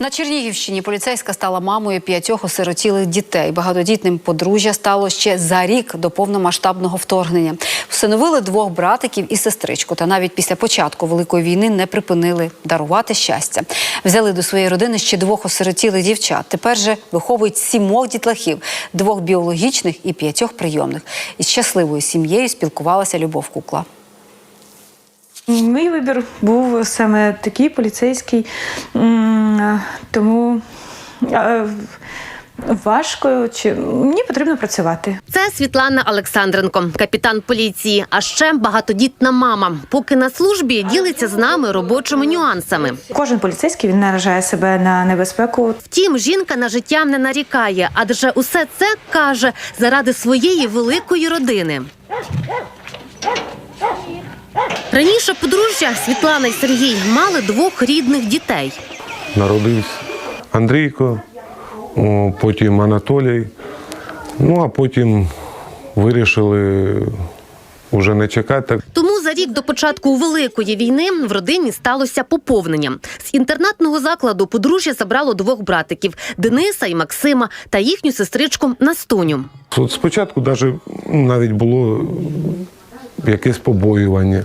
На Чернігівщині поліцейська стала мамою п'ятьох осиротілих дітей. Багатодітним подружжя стало ще за рік до повномасштабного вторгнення. Встановили двох братиків і сестричку. Та навіть після початку великої війни не припинили дарувати щастя. Взяли до своєї родини ще двох осиротілих дівчат. Тепер же виховують сімох дітлахів, двох біологічних і п'ятьох прийомних. Із щасливою сім'єю спілкувалася Любов Кукла. Мій вибір був саме такий поліцейський, тому важко чи мені потрібно працювати. Це Світлана Олександренко, капітан поліції, а ще багатодітна мама. Поки на службі ділиться з нами робочими нюансами. Кожен поліцейський він наражає себе на небезпеку. Втім, жінка на життя не нарікає, адже усе це каже заради своєї великої родини. Раніше подружжя Світлана і Сергій мали двох рідних дітей. Народився Андрійко, потім Анатолій. Ну а потім вирішили вже не чекати. Тому за рік до початку великої війни в родині сталося поповнення. З інтернатного закладу подружжя забрало двох братиків Дениса і Максима та їхню сестричку Настуню. От спочатку даже, ну, навіть було якесь побоювання.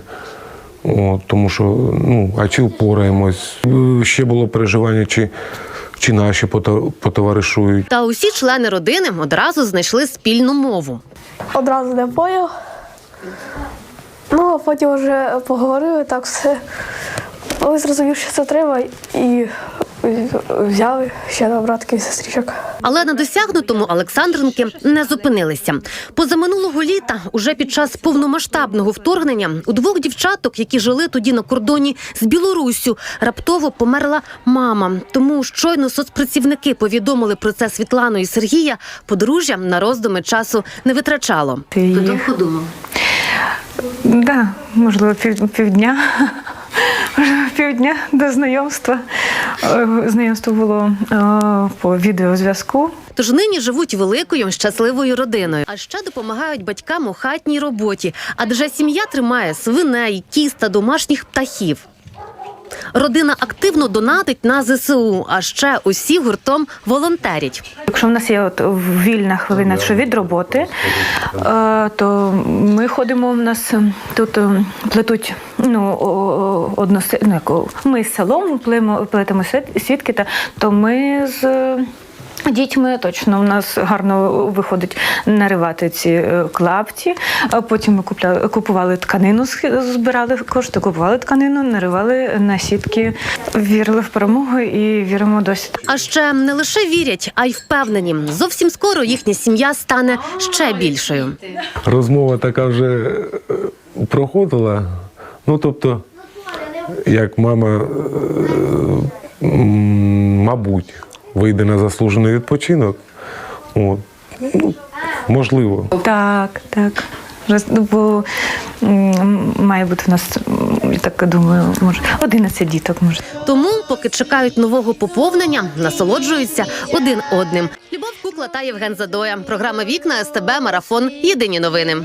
От, тому що, ну, а чи впораємось? Ще було переживання, чи, чи наші пото- потоваришують. Та усі члени родини одразу знайшли спільну мову. одразу не поняв. Ну, а потім вже поговорили так все. Але зрозумів, що це треба, і взяли ще на братків і сестричок. Але на досягнутому Олександренки не зупинилися. Позаминулого літа, уже під час повномасштабного вторгнення, у двох дівчаток, які жили тоді на кордоні з Білоруссю, раптово померла мама. Тому щойно соцпрацівники повідомили про це Світлану і Сергія. Подружжя на роздуми часу не витрачало. Ти їх- подумав. Да, можливо, пів, півдня. Півдня до знайомства. Е, Знайомство було е, по відеозв'язку. Тож нині живуть великою щасливою родиною. А ще допомагають батькам у хатній роботі, адже сім'я тримає свиней, кіз та домашніх птахів. Родина активно донатить на ЗСУ, а ще усі гуртом волонтерять. Якщо в нас є от вільна хвилина що від роботи, е, то ми ходимо. В нас е, тут е, плетуть ну, о- о- одно ну, ми з селом плимо плетемо світ- свідки, та то ми з. Дітьми точно у нас гарно виходить наривати ці е, клапті. А потім ми купля, купували тканину, збирали кошти, купували тканину, наривали на сітки. Вірили в перемогу і віримо досі. А ще не лише вірять, а й впевнені. Зовсім скоро їхня сім'я стане ще більшою. Розмова така вже е, проходила. Ну, тобто, як мама, е, мабуть, вийде на заслужений відпочинок. От. Ну, можливо. Так, так. Роз- ну, Бо має бути в нас, я так думаю, може 11 діток може. Тому, поки чекають нового поповнення, насолоджуються один одним. Любов Кукла та Євген Задоя. Програма Вікна СТБ Марафон. Єдині новини.